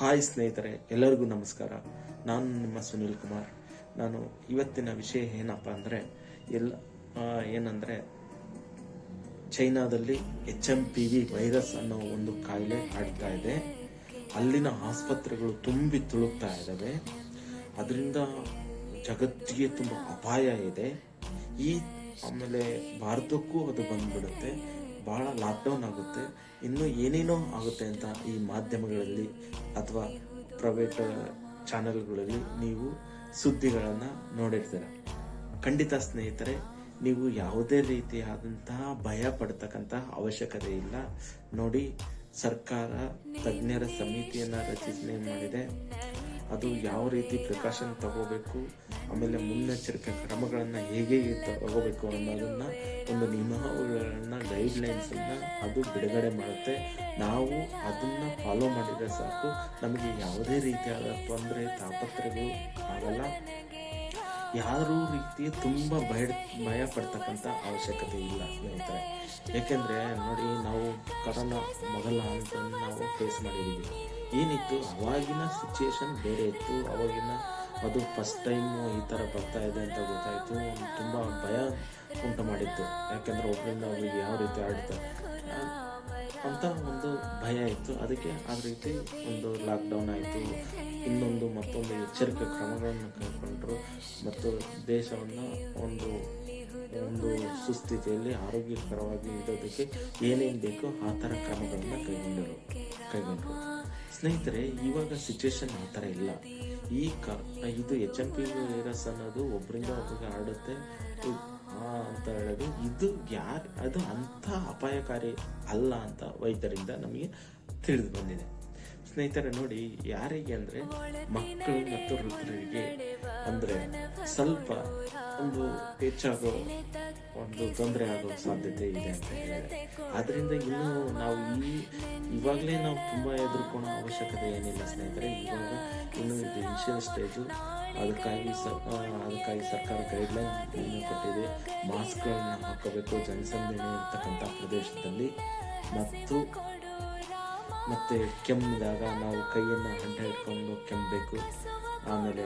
Hi ಸ್ನೇಹಿತರೆ, ಎಲ್ಲರಿಗೂ ನಮಸ್ಕಾರ. ನಾನು ನಿಮ್ಮ ಸುನಿಲ್ ಕುಮಾರ್. ನಾನು ಇವತ್ತಿನ ವಿಷಯ ಏನಪ್ಪ ಅಂದರೆ, ಎಲ್ಲ ಏನಂದರೆ, ಚೈನಾದಲ್ಲಿ H M P V virus ಅನ್ನೋ ಒಂದು ಕಾಯಿಲೆ ಆಡ್ತಾ ಇದೆ. ಅಲ್ಲಿನ ಆಸ್ಪತ್ರೆಗಳು ತುಂಬಿ ತುಳುಕ್ತಾ ಇದ್ದಾವೆ. ಅದರಿಂದ ಜಗತ್ತಿಗೆ ತುಂಬ ಅಪಾಯ ಇದೆ. ಈ, ಆಮೇಲೆ ಭಾರತಕ್ಕೂ ಅದು ಬಂದ್ಬಿಡುತ್ತೆ. ಬಹಳ ಲಾಕ್ಡೌನ್ ಆಗುತ್ತೆ. ಇನ್ನೂ ಏನೇನೋ ಆಗುತ್ತೆ ಅಂತ ಈ ಮಾಧ್ಯಮಗಳಲ್ಲಿ ಅಥವಾ ಪ್ರೈವೇಟ್ ಚಾನೆಲ್ಗಳಲ್ಲಿ ನೀವು ಸುದ್ದಿಗಳನ್ನು ನೋಡಿರ್ತೀರ. ಖಂಡಿತ ಸ್ನೇಹಿತರೆ, ನೀವು ಯಾವುದೇ ರೀತಿಯಾದಂತಹ ಭಯ ಪಡ್ತಕ್ಕಂತಹ ಅವಶ್ಯಕತೆ ಇಲ್ಲ. ನೋಡಿ, ಸರ್ಕಾರ ತಜ್ಞರ ಸಮಿತಿಯನ್ನು ರಚನೆ ಮಾಡಿದೆ. ಅದು ಯಾವ ರೀತಿ ಪ್ರಿಕಾಷನ್ ತಗೋಬೇಕು, ಆಮೇಲೆ ಮುನ್ನೆಚ್ಚರಿಕೆ ಕ್ರಮಗಳನ್ನು ಹೇಗೆ ತಗೋಬೇಕು ಅನ್ನೋದನ್ನು, ಒಂದು ನಿಯಮಗಳನ್ನ ಗೈಡ್ ಲೈನ್ಸ್ ಅನ್ನ ಅದು ಬಿಡುಗಡೆ ಮಾಡುತ್ತೆ. ನಾವು ಅದನ್ನ ಫಾಲೋ ಮಾಡಿದರೆ ಸಾಕು. ನಮಗೆ ಯಾವುದೇ ರೀತಿಯಾದ ತೊಂದರೆ ತಾಪತ್ರಗಳು ಆಗಲ್ಲ. ಯಾರೂ ರೀತಿ ತುಂಬ ಭಯ ಭಯ ಪಡ್ತಕ್ಕಂಥ ಅವಶ್ಯಕತೆ ಇಲ್ಲ ಸ್ನೇಹಿತರೆ. ಏಕೆಂದರೆ ನೋಡಿ, ನಾವು ಕರೋನಾ ಮೊದಲ ಅಂತ ನಾವು ಫೇಸ್ ಮಾಡಿದ್ದೀವಿ ಏನಿತ್ತು? ಅವಾಗಿನ ಸಿಚುಯೇಷನ್ ಬೇರೆ ಇತ್ತು. ಅವಾಗಿನ ಅದು ಫಸ್ಟ್ ಟೈಮು ಈ ಥರ ಬರ್ತಾ ಇದೆ ಅಂತ ಗೊತ್ತಾಯಿತು. ತುಂಬ ಭಯ ಉಂಟು ಮಾಡಿತ್ತು. ಯಾಕೆಂದರೆ ಒಬ್ಬರಿಂದ ಅವ್ರಿಗೆ ಯಾವ ರೀತಿ ಆಡ್ತಾರೆ ಅಂತ ಒಂದು ಭಯ ಇತ್ತು. ಅದಕ್ಕೆ ಆ ರೀತಿ ಒಂದು ಲಾಕ್ಡೌನ್ ಆಯಿತು. ಇನ್ನೊಂದು ಮತ್ತೊಂದು ಎಚ್ಚರಿಕೆ ಕ್ರಮಗಳನ್ನು ಕೈಗೊಂಡರು. ಮತ್ತು ದೇಶವನ್ನು ಒಂದು ಒಂದು ಸುಸ್ಥಿತಿಯಲ್ಲಿ ಆರೋಗ್ಯಕರವಾಗಿ ಇಡೋದಕ್ಕೆ ಏನೇನು ಬೇಕೋ ಆ ಥರ ಕ್ರಮಗಳನ್ನು ಕೈಗೊಂಡರು ಕೈಗೊಂಡ್ರು. ಸ್ನೇಹಿತರೆ, ಇವಾಗ ಸಿಚುವೇಶನ್ ಆ ಥರ ಇಲ್ಲ. ಈ ಕ ಇದು ಎಚ್ ಎಂ ಪಿ ವೈರಸ್ ಅನ್ನೋದು ಒಬ್ಬರಿಂದ ಒಬ್ಬರಿಗೆ ಆಡುತ್ತೆ ಅಂತ ಹೇಳೋದು. ಇದು ಯಾರು, ಅದು ಅಂಥ ಅಪಾಯಕಾರಿ ಅಲ್ಲ ಅಂತ ವೈದ್ಯರಿಂದ ನಮಗೆ ತಿಳಿದು ಬಂದಿದೆ. ಸ್ನೇಹಿತರೆ, ನೋಡಿ, ಯಾರಿಗೆ ಅಂದರೆ ಮಕ್ಕಳು ಮತ್ತು ವೃದ್ಧರಿಗೆ ಅಂದರೆ ಸ್ವಲ್ಪ ಒಂದು ಹೆಚ್ಚಾಗೋ ಒಂದು ತೊಂದರೆ ಆಗೋ ಸಾಧ್ಯತೆ ಇದೆ ಅಂತ ಹೇಳಿದ್ದಾರೆ. ಆದ್ರಿಂದ ಇನ್ನೂ ನಾವು ಈ ಇವಾಗಲೇ ನಾವು ತುಂಬ ಎದುರ್ಕೊಳ್ಳೋ ಅವಶ್ಯಕತೆ ಏನಿಲ್ಲ ಸ್ನೇಹಿತರೆ. ಇವಾಗ ಇನ್ನು ಇದು ಇನಿಷಿಯಲ್ ಸ್ಟೇಜು ಅದಕ್ಕಾಗಿ ಸರ್ ಅದಕ್ಕಾಗಿ ಸರ್ಕಾರ ಗೈಡ್ಲೈನ್ ಕೊಟ್ಟಿದೆ. ಮಾಸ್ಕ್ಗಳನ್ನ ಹಾಕೋಬೇಕು. ಜನಸಂದಣಿ ಇರ್ತಕ್ಕಂಥ ಪ್ರದೇಶದಲ್ಲಿ. ಮತ್ತು ಮತ್ತೆ ಕೆಮ್ಮಿದಾಗ ನಾವು ಕೈಯನ್ನು ಹಂಡ ಇಟ್ಕೊಂಡು ಕೆಮ್ಮಬೇಕು. ಆಮೇಲೆ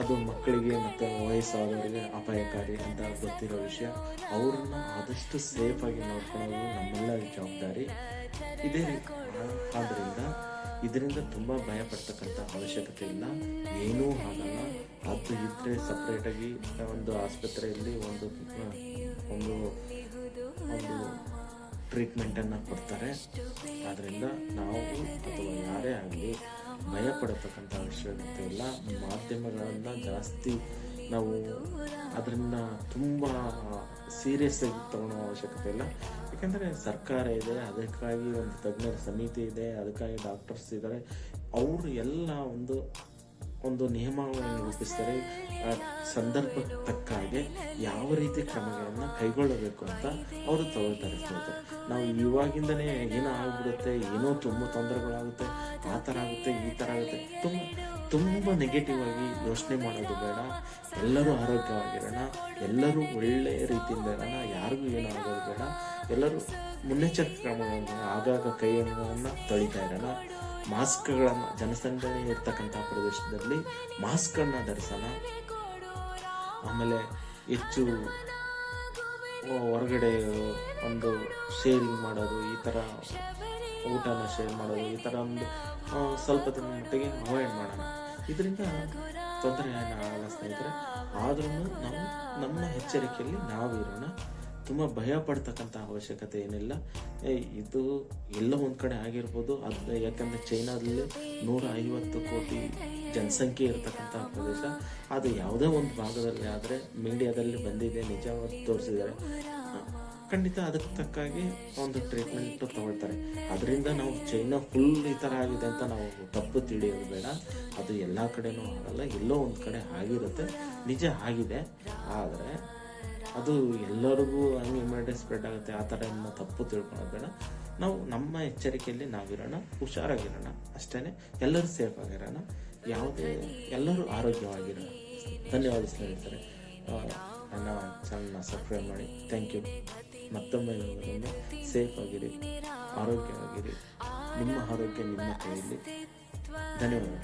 ಅದು ಮಕ್ಕಳಿಗೆ ಮತ್ತು ವಯಸ್ಸಾದವರಿಗೆ ಅಪಾಯಕಾರಿ ಅಂತ ಗೊತ್ತಿರೋ ವಿಷಯ. ಅವ್ರನ್ನ ಆದಷ್ಟು ಸೇಫಾಗಿ ನೋಡ್ಕೊಳ್ಳೋದು ನಮ್ಮೆಲ್ಲರ ಜವಾಬ್ದಾರಿ. ಇದೇ ಆದ್ದರಿಂದ ಇದರಿಂದ ತುಂಬ ಭಯ ಪಡ್ತಕ್ಕಂಥ ಅವಶ್ಯಕತೆ ಇಲ್ಲ. ಏನೂ ಆಗಲ್ಲ. ಅದು ಇದ್ದರೆ ಸಪ್ರೇಟಾಗಿ ಒಂದು ಆಸ್ಪತ್ರೆಯಲ್ಲಿ ಒಂದು ಒಂದು ಒಂದು ಟ್ರೀಟ್ಮೆಂಟನ್ನು ಕೊಡ್ತಾರೆ. ಆದ್ದರಿಂದ ನಾವು ಅಥವಾ ಯಾರೇ ಆಗಲಿ ಭಯ ಪಡತಕ್ಕಂಥ ಅವಶ್ಯಕತೆ ಇಲ್ಲ ಮಾಧ್ಯಮಗಳನ್ನು ಜಾಸ್ತಿ ನಾವು ಅದರಿಂದ ತುಂಬ ಸೀರಿಯಸ್ ಆಗಿ ತಗೊಳ್ಳೋ ಅವಶ್ಯಕತೆ ಇಲ್ಲ. ಯಾಕಂದರೆ ಸರ್ಕಾರ ಇದೆ, ಅದಕ್ಕಾಗಿ ಒಂದು ತಜ್ಞರ ಸಮಿತಿ ಇದೆ, ಅದಕ್ಕಾಗಿ ಡಾಕ್ಟರ್ಸ್ ಇದ್ದಾರೆ ಅವರು ಎಲ್ಲ ಒಂದು ಒಂದು ನಿಯಮಾವಳಿಯನ್ನು ರೂಪಿಸ್ತಾರೆ ಸಂದರ್ಭಕ್ಕೆ ತಕ್ಕ ಹಾಗೆ ಯಾವ ರೀತಿ ಕ್ರಮಗಳನ್ನು ಕೈಗೊಳ್ಳಬೇಕು ಅಂತ ಅವರು ತಗೊಳ್ತಾರೆ ನಾವು ಇವಾಗಿಂದನೇ ಏನೋ ಆಗ್ಬಿಡುತ್ತೆ ಏನೋ ತುಂಬ ತೊಂದರೆಗಳಾಗುತ್ತೆ, ಆ ಥರ ಆಗುತ್ತೆ, ಈ ಥರ ಆಗುತ್ತೆ, ತುಂಬ ತುಂಬ ನೆಗೆಟಿವ್ ಆಗಿ ಯೋಚನೆ ಮಾಡೋದು ಬೇಡ. ಎಲ್ಲರೂ ಆರೋಗ್ಯವಾಗಿರೋಣ. ಎಲ್ಲರೂ ಒಳ್ಳೆಯ ರೀತಿಯಿಂದ ಇರೋಣ. ಯಾರಿಗೂ ಏನೂ ಆಗೋದು ಬೇಡ. ಎಲ್ಲರೂ ಮುನ್ನೆಚ್ಚರಿಕೆ ಕ್ರಮಗಳನ್ನು ಆಗಾಗ ಕೈಯನ್ನು ತೊಳಿತಾ ಇರೋಣ. ಮಾಸ್ಕ್ಗಳನ್ನು, ಜನಸಂದಣಿ ಇರ್ತಕ್ಕಂಥ ಪ್ರದೇಶದಲ್ಲಿ ಮಾಸ್ಕನ್ನು ಧರಿಸೋಣ. ಆಮೇಲೆ ಹೆಚ್ಚು ಹೊರಗಡೆ ಒಂದು ಶೇರಿಂಗ್ ಮಾಡೋದು, ಈ ಥರ ಊಟನ ಶೇರ್ ಮಾಡೋದು, ಈ ಥರ ಒಂದು ಸ್ವಲ್ಪ ದಿನ ಮಟ್ಟಿಗೆ ಅವಾಯ್ಡ್ ಮಾಡೋಣ. ಇದರಿಂದ ತೊಂದರೆ ಆಗಲ್ಲ ಸ್ನೇಹಿತರೆ. ಆದ್ರೂ ನಾವು ನಮ್ಮ ಎಚ್ಚರಿಕೆಯಲ್ಲಿ ನಾವು ಇರೋಣ. ತುಂಬ ಭಯ ಪಡ್ತಕ್ಕಂಥ ಅವಶ್ಯಕತೆ ಏನಿಲ್ಲ. ಇದು ಎಲ್ಲ ಒಂದು ಕಡೆ ಆಗಿರ್ಬೋದು. ಅದು ಯಾಕಂದರೆ ಚೈನಾದಲ್ಲಿ ನೂರ ಐವತ್ತು ಕೋಟಿ ಜನಸಂಖ್ಯೆ ಇರತಕ್ಕಂಥ ಪ್ರದೇಶ. ಅದು ಯಾವುದೇ ಒಂದು ಭಾಗದಲ್ಲಿ ಆದರೆ ಮೀಡಿಯಾದಲ್ಲಿ ಬಂದಿದೆ, ನಿಜವಾಗಿ ತೋರಿಸಿದ್ದಾರೆ. ಖಂಡಿತ ಅದಕ್ಕೆ ತಕ್ಕಾಗಿ ಒಂದು ಟ್ರೀಟ್ಮೆಂಟ್ ತಗೊಳ್ತಾರೆ. ಅದರಿಂದ ನಾವು ಚೈನ ಫುಲ್ ಈ ಥರ ಆಗಿದೆ ಅಂತ ನಾವು ತಪ್ಪು ತಿಳಿಯೋದು ಬೇಡ. ಅದು ಎಲ್ಲ ಕಡೆನೂ ಆಗಲ್ಲ. ಎಲ್ಲೋ ಒಂದು ಕಡೆ ಆಗಿರುತ್ತೆ. ನಿಜ ಆಗಿದೆ. ಆದರೆ ಅದು ಎಲ್ಲರಿಗೂ ಹಂಗೆ ಸ್ಪ್ರೆಡ್ ಆಗುತ್ತೆ. ಆ ಥರ ಎಲ್ಲ ತಪ್ಪು ತಿಳ್ಕೊಳ್ಳೋದು ಬೇಡ. ನಾವು ನಮ್ಮ ಎಚ್ಚರಿಕೆಯಲ್ಲಿ ನಾವಿರೋಣ. ಹುಷಾರಾಗಿರೋಣ. ಅಷ್ಟೇ ಎಲ್ಲರೂ ಸೇಫ್ ಆಗಿರೋಣ. ಯಾವುದೇ ಎಲ್ಲರೂ ಆರೋಗ್ಯವಾಗಿರೋಣ. ಧನ್ಯವಾದ ಸ್ನೇಹಿತರೆ. ನನ್ನ ಚಾನಲ್ನ ಸಬ್ಸ್ಕ್ರೈಬ್ ಮಾಡಿ. ಥ್ಯಾಂಕ್ ಯು ಮತ್ತೊಮ್ಮೆ ನೋಡೋದನ್ನು ಸೇಫ್ ಆಗಿರಿ ಆರೋಗ್ಯವಾಗಿರಿ. ನಿಮ್ಮ ಆರೋಗ್ಯ ನಿಮ್ಮ ಕೈಯಲ್ಲಿ. ಧನ್ಯವಾದ